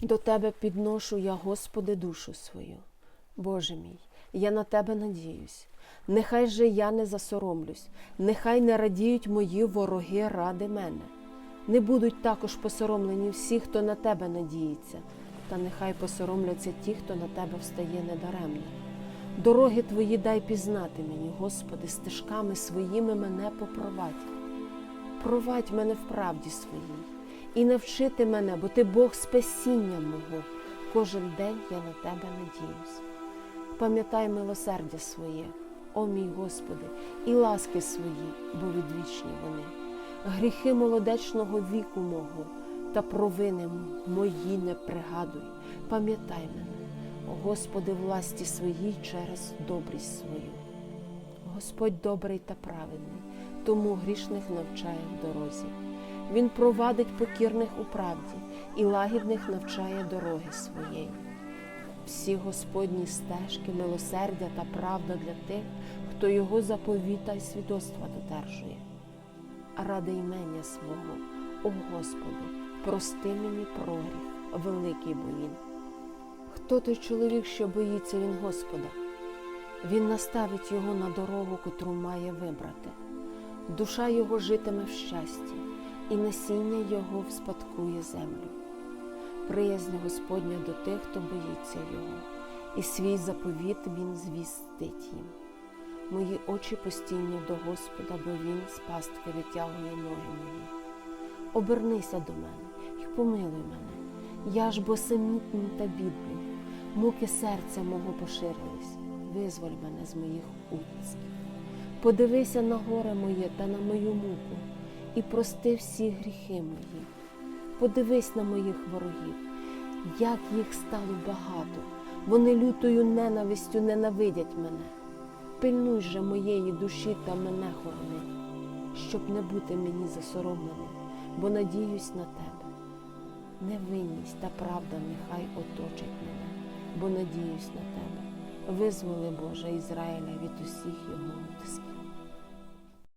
До Тебе підношу я, Господи, душу свою. Боже мій, я на Тебе надіюсь. Нехай же я не засоромлюсь, нехай не радіють мої вороги ради мене. Не будуть також посоромлені всі, хто на Тебе надіється, та нехай посоромляться ті, хто на Тебе встає недаремно. Дороги Твої дай пізнати мені, Господи, стежками своїми мене попровадь. Провадь мене в правді своїй і навчити мене, бо ти Бог спасіння мого. Кожен день я на тебе надіюсь. Пам'ятай милосердя своє, о мій Господи, і ласки свої, бо відвічні вони, гріхи молодечного віку мого та провини мої не пригадуй. Пам'ятай мене, о Господи, власті своїй через добрість свою. Господь добрий та праведний, тому грішних навчає в дорозі. Він провадить покірних у правді і лагідних навчає дороги своєї. Всі Господні стежки, милосердя та правда для тих, хто його заповіта й свідоцтва додержує. Ради імення свого, о Господи, прости мені прогріх, великий бо він. Хто той чоловік, що боїться він Господа? Він наставить його на дорогу, котру має вибрати. Душа його житиме в щасті, і насіння його вспадкує землю. Приязнь Господня до тих, хто боїться його, і свій заповіт він звістить їм. Мої очі постійно до Господа, бо він з пастки витягує ноги мої. Обернися до мене і помилуй мене. Я ж бо самітний та бідний, муки серця мого поширились, визволь мене з моїх утисків. Подивися на горе моє та на мою муку, і прости всі гріхи мої. Подивись на моїх ворогів, як їх стало багато, вони лютою ненавистю ненавидять мене. Пильнуй же моєї душі та мене хорони, щоб не бути мені засоромленим, бо надіюсь на тебе. Невинність та правда нехай оточать мене, бо надіюсь на тебе. Визволи Боже Ізраїля від усіх його утисків.